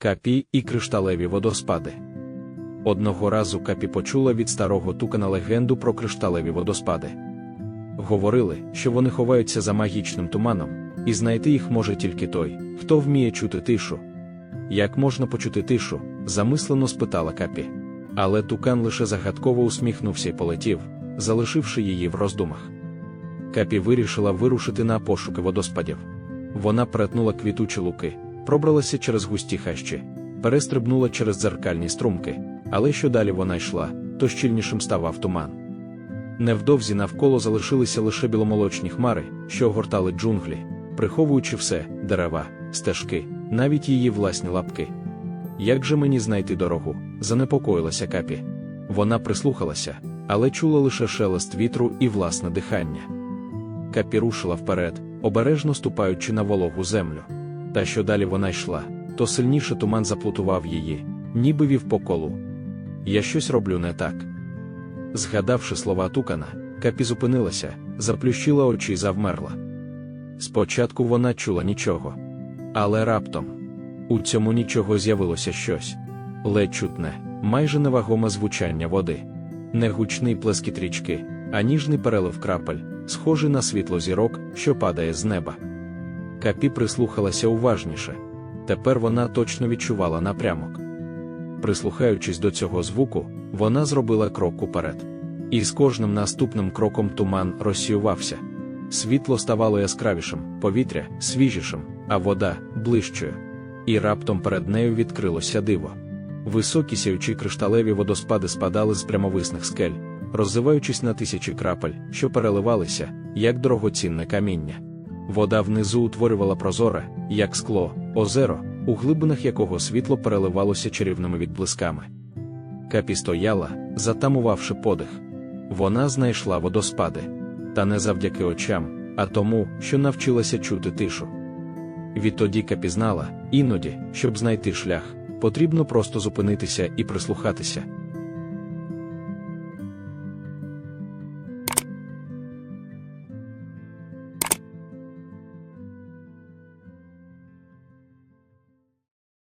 Капі і кришталеві водоспади. Одного разу Капі почула від старого тукана легенду про кришталеві водоспади. Говорили, що вони ховаються за магічним туманом, і знайти їх може тільки той, хто вміє чути тишу. Як можна почути тишу? замислено спитала Капі. Але тукан лише загадково усміхнувся і полетів, залишивши її в роздумах. Капі вирішила вирушити на пошуки водоспадів. Вона перетнула квітучі луки, пробралася через густі хащі, перестрибнула через дзеркальні струмки, але що далі вона йшла, то щільнішим ставав туман. Невдовзі навколо залишилися лише біломолочні хмари, що огортали джунглі, приховуючи все дерева, стежки, навіть її власні лапки. Як же мені знайти дорогу? занепокоїлася Капі. Вона прислухалася, але чула лише шелест вітру і власне дихання. Капі рушила вперед, обережно ступаючи на вологу землю. Та що далі вона йшла, то сильніше туман заплутував її, ніби вів по колу. Я щось роблю не так. Згадавши слова тукана, Капі зупинилася, заплющила очі і завмерла. Спочатку вона чула нічого. Але раптом у цьому нічого з'явилося щось. Ледь чутне, майже невагоме звучання води, не гучний плескіт річки, а ніжний перелив крапель, схожий на світло зірок, що падає з неба. Капі прислухалася уважніше. Тепер вона точно відчувала напрямок. Прислухаючись до цього звуку, вона зробила крок уперед. І з кожним наступним кроком туман розсіювався. Світло ставало яскравішим, повітря свіжішим, а вода ближчою. І раптом перед нею відкрилося диво. Високі сяючі кришталеві водоспади спадали з прямовисних скель, роззиваючись на тисячі крапель, що переливалися, як дорогоцінне каміння. Вода внизу утворювала прозоре, як скло, озеро, у глибинах якого світло переливалося чарівними відблисками. Капі стояла, затамувавши подих. Вона знайшла водоспади. Та не завдяки очам, а тому, що навчилася чути тишу. Відтоді Капі знала, іноді, щоб знайти шлях, потрібно просто зупинитися і прислухатися.